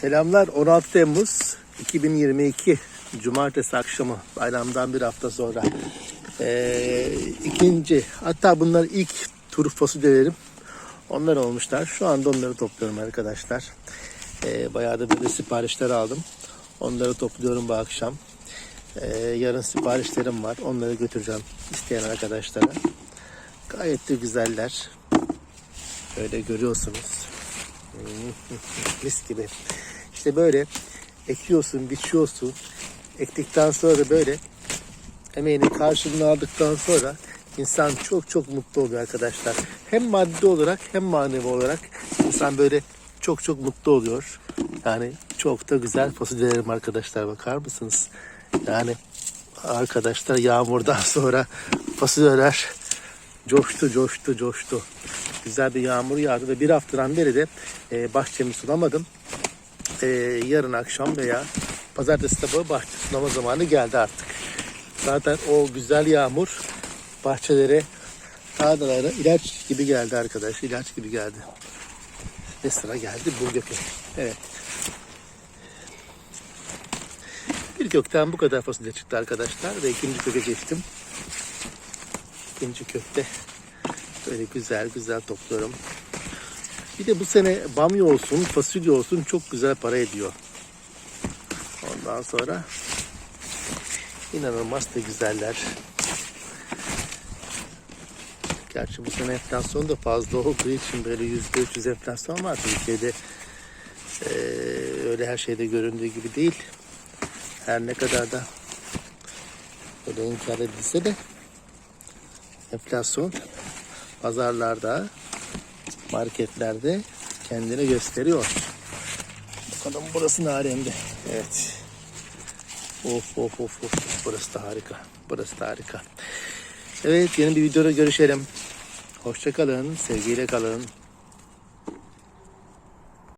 Selamlar 16 Temmuz 2022 Cumartesi akşamı bayramdan bir hafta sonra. Ee, ikinci hatta bunlar ilk tur fasulyelerim. Onlar olmuşlar. Şu anda onları topluyorum arkadaşlar. Ee, bayağı da böyle siparişler aldım. Onları topluyorum bu akşam. Ee, yarın siparişlerim var. Onları götüreceğim isteyen arkadaşlara. Gayet de güzeller. Böyle görüyorsunuz. Mis gibi. İşte böyle ekiyorsun, biçiyorsun. Ektikten sonra da böyle emeğinin karşılığını aldıktan sonra insan çok çok mutlu oluyor arkadaşlar. Hem maddi olarak hem manevi olarak insan böyle çok çok mutlu oluyor. Yani çok da güzel fasulyelerim arkadaşlar bakar mısınız? Yani arkadaşlar yağmurdan sonra fasulyeler coştu coştu coştu. Güzel bir yağmur yağdı ve bir haftadan beri de e, bahçemi sulamadım. E, yarın akşam veya pazartesi sabahı bahçe sulama zamanı geldi artık. Zaten o güzel yağmur bahçelere, tarlalara ilaç gibi geldi arkadaş. ilaç gibi geldi. Ve sıra geldi bu göke. Evet. Bir kökten bu kadar fasulye çıktı arkadaşlar ve ikinci köke geçtim. İkinci kökte böyle güzel güzel topluyorum. Bir de bu sene bamya olsun, fasulye olsun çok güzel para ediyor. Ondan sonra inanılmaz da güzeller. Gerçi bu sene enflasyon da fazla olduğu için böyle yüzde üç yüz enflasyon var Türkiye'de. Ee, öyle her şeyde göründüğü gibi değil. Her ne kadar da böyle inkar edilse de enflasyon pazarlarda, marketlerde kendini gösteriyor. Bakalım burası ne alemde. Evet. Of of of of. Burası da harika. Burası da harika. Evet yeni bir videoda görüşelim. Hoşça kalın. Sevgiyle kalın.